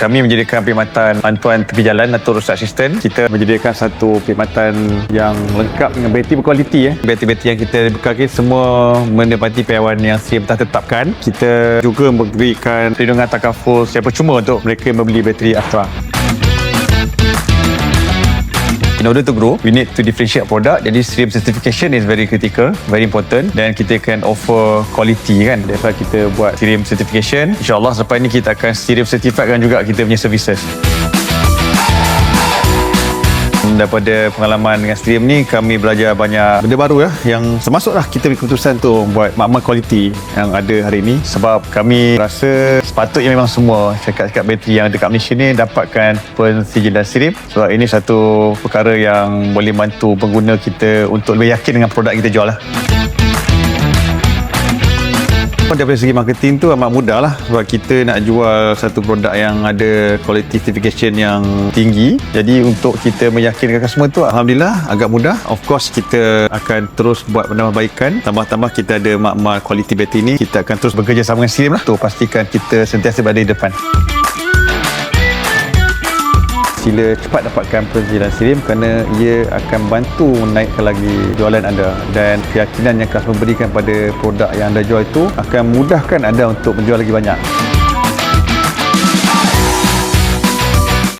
Kami menyediakan perkhidmatan bantuan tepi jalan atau road assistant. Kita menyediakan satu perkhidmatan yang lengkap dengan bateri berkualiti. Eh. Bateri-bateri yang kita bekalkan semua menepati piawan yang SIM telah tetapkan. Kita juga memberikan perlindungan takaful secara percuma untuk mereka membeli bateri Astra. In order to grow, we need to differentiate product. Jadi SRIM certification is very critical, very important. Dan kita can offer quality kan. That's kita buat SRIM certification. InsyaAllah selepas ini kita akan SRIM certifiedkan juga kita punya services. Daripada pengalaman dengan Stream ni kami belajar banyak benda baru ya. Yang termasuklah kita ambil keputusan tu buat makmal kualiti yang ada hari ini sebab kami rasa sepatutnya memang semua syarikat-syarikat bateri yang ada kat Malaysia ni dapatkan pensijilan Stream sebab ini satu perkara yang boleh bantu pengguna kita untuk lebih yakin dengan produk kita jual lah. Daripada segi marketing tu amat mudah lah. Sebab kita nak jual satu produk yang ada quality certification yang tinggi. Jadi untuk kita meyakinkan customer tu Alhamdulillah agak mudah. Of course kita akan terus buat penambahbaikan. Tambah-tambah kita ada makmal quality battery ni kita akan terus bekerjasama dengan SIM lah. Untuk pastikan kita sentiasa berada di depan sila cepat dapatkan pensijilan SIRIM kerana ia akan bantu menaikkan lagi jualan anda dan keyakinan yang customer berikan pada produk yang anda jual itu akan mudahkan anda untuk menjual lagi banyak.